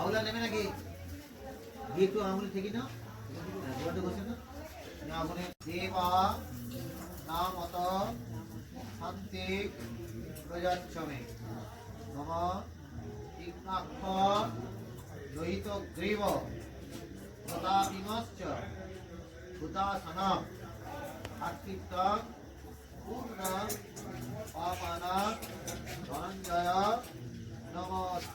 বাউলা নেবে নাকি? দিয়ে একটু আঙুল থেকে নাও। ঘষে নাও। না আঙুলে দেবা নামত শান্তি, প্রজাচ্ছমে। নম, তীক্ষ্ণাক্ষ লোহিত গ্রীব আর্থিক